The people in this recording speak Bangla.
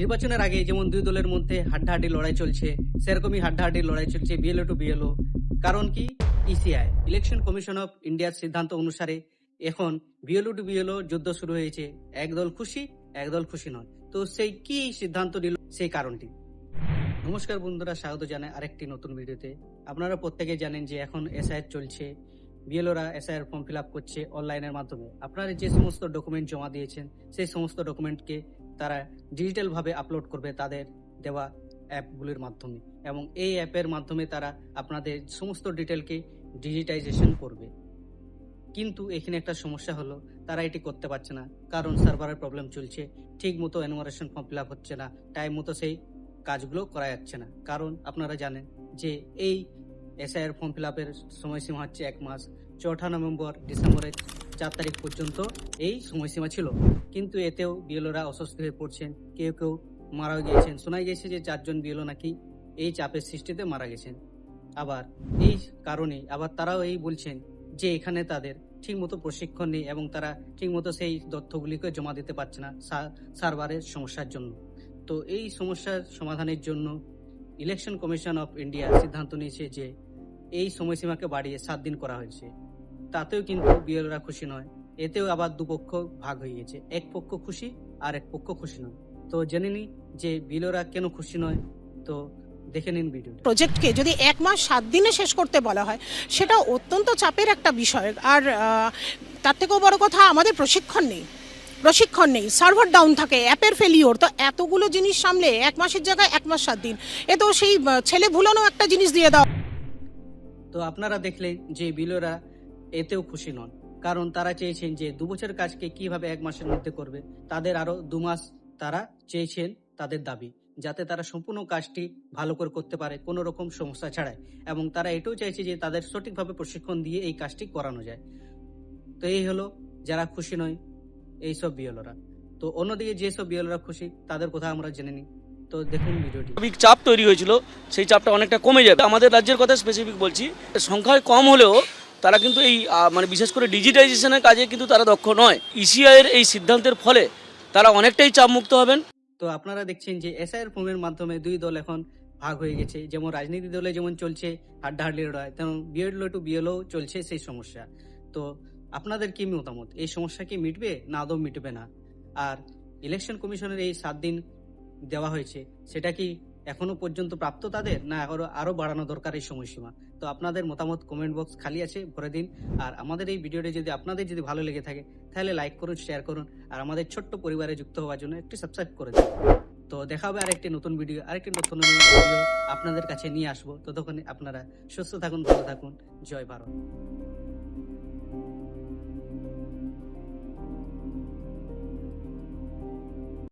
নির্বাচনের আগে যেমন দুই দলের মধ্যে হাড্ডাহাড্ডি লড়াই চলছে, সেরকমই হাড্ডাহাড্ডি লড়াই চলছে বিএলও টু বিএলও কারণ কি? ইসিআই ইলেকশন কমিশন অফ ইন্ডিয়ার সিদ্ধান্ত অনুসারে এখন বিএলও টু বিএলও যুদ্ধ শুরু হয়েছে। একদল খুশি একদল খুশি নয়। তো সেই কি সিদ্ধান্ত নিল? সেই কারণটি। নমস্কার বন্ধুরা, স্বাগত জানাই আরেকটি নতুন ভিডিওতে। আপনারা প্রত্যেকে জানেন যে এখন এসআই চলছে। বিএলওরা এসআইআর ফর্ম ফিল আপ করছে অনলাইনের মাধ্যমে। আপনারা যে সমস্ত ডকুমেন্ট জমা দিয়েছেন, সেই সমস্ত ডকুমেন্টকে তারা ডিজিটালভাবে আপলোড করবে তাদের দেওয়া অ্যাপগুলির মাধ্যমে এবং এই অ্যাপের মাধ্যমে তারা আপনাদের সমস্ত ডিটেলকে ডিজিটাইজেশন করবে। কিন্তু এখানে একটা সমস্যা হলো, তারা এটি করতে পারছে না, কারণ সার্ভারের প্রবলেম চলছে, ঠিক মতো এনুমারেশন ফর্ম ফিল আপ হচ্ছে না টাইম মতো সেই কাজগুলো করা যাচ্ছে না। কারণ আপনারা জানেন যে এই এসআইআর ফর্ম ফিল আপের সময়সীমা হচ্ছে এক মাস। চৌঠা নভেম্বর, ডিসেম্বরের চার তারিখ পর্যন্ত এই সময়সীমা ছিল। কিন্তু এতেও বিএলওরা অস্বস্তি হয়ে পড়ছেন। কেউ কেউ মারা গিয়েছেন। শোনা গেছে যে চারজন বিএলও নাকি এই চাপের সৃষ্টিতে মারা গেছেন। আবার এই কারণে আবার তারাও এই বলছেন যে এখানে তাদের ঠিকমতো প্রশিক্ষণ নেই এবং তারা ঠিকমতো সেই তথ্যগুলিকে জমা দিতে পারছে না সার্ভারের সমস্যার জন্য। তো এই সমস্যার সমাধানের জন্য ইলেকশন কমিশন অফ ইন্ডিয়া সিদ্ধান্ত নিয়েছে যে এই সময়সীমাকে বাড়িয়ে সাত দিন করা হয়েছে। তাতেও কিন্তু বিএলরা খুশি নয়। এতেও আবার দুপক্ষ ভাগ হয়ে গেছে। এক পক্ষ খুশি আর এক পক্ষ খুশি নয়। তো জেনে নি যে বিএলরা কেন খুশি নয়। তো দেখে নিন ভিডিও প্রজেক্টকে যদি এক মাস সাত দিনে শেষ করতে বলা হয়, সেটা অত্যন্ত চাপের একটা বিষয়। আর তার থেকেও বড় কথা, আমাদের প্রশিক্ষণ নেই। প্রশিক্ষণ নেই। সার্ভার ডাউন থাকে, অ্যাপের ফেলিওর তো এতগুলো জিনিস সামলে এক মাসের জায়গায় এক মাস সাত দিন। এ তো সেই ছেলে ভুলানো একটা জিনিস দিয়ে দাও তো আপনারা দেখলেন যে বিলরা এতেও খুশি নন। কারণ তারা চেয়েছেন যে দু বছর কাজকে কীভাবে এক মাসের মধ্যে করবে, তাদের আরও দু মাস তারা চেয়েছেন তাদের দাবি, যাতে তারা সম্পূর্ণ কাজটি ভালো করে করতে পারে কোনো রকম সমস্যা ছাড়াই। এবং তারা এটাও চাইছে যে তাদের সঠিকভাবে প্রশিক্ষণ দিয়ে এই কাজটি করানো যায়। তো এই হলো যারা খুশি নয়, এইসব বিএলরা। তো অন্যদিকে যেসব বিএলরা খুশি, তাদের কথা আমরা জেনে নিই। তো দেখুন ভিডিওটি। চাপ তৈরি হয়েছিল সেই চাপটা অনেকটা কমে যাবে। আমাদের রাজ্যের কথা স্পেসিফিক বলছি সংখ্যায় কম হলেও তারা কিন্তু এই মানে বিশেষ করে ডিজিটাইজেশনের কাজে কিন্তু তারা দক্ষ নয়। ইসিআই এর এই সিদ্ধান্তের ফলে তারা অনেকটাই চাপ মুক্ত হবেন। তো আপনারা দেখছেন যে এসআইয়ের ফর্মের মাধ্যমে দুই দল এখন ভাগ হয়ে গেছে। যেমন রাজনীতি দলে যেমন চলছে হাড্ডাহাড্ডি লড়াই তেমন বিএলও টু বিএলও চলছে সেই সমস্যা। তো আপনাদের কি মতামত? এই সমস্যা কি মিটবে না আদৌ মিটবে না? আর ইলেকশন কমিশনের এই সাত দিন দেওয়া হয়েছে, সেটা কি এখনও পর্যন্ত প্রাপ্ত তাদের, না আরও আরও বাড়ানো দরকার এই সময়সীমা? তো আপনাদের মতামত কমেন্ট বক্স খালি আছে, ভরে দিন। আর আমাদের এই ভিডিওটি যদি আপনাদের যদি ভালো লেগে থাকে, তাহলে লাইক করুন শেয়ার করুন, আর আমাদের ছোট্ট পরিবারে যুক্ত হওয়ার জন্য একটি সাবস্ক্রাইব করে দিন। তো দেখা হবে আরেকটি নতুন ভিডিও আরেকটি নতুন ভিডিও আপনাদের কাছে নিয়ে আসব। ততক্ষণে আপনারা সুস্থ থাকুন, ভালো থাকুন। জয় ভারত।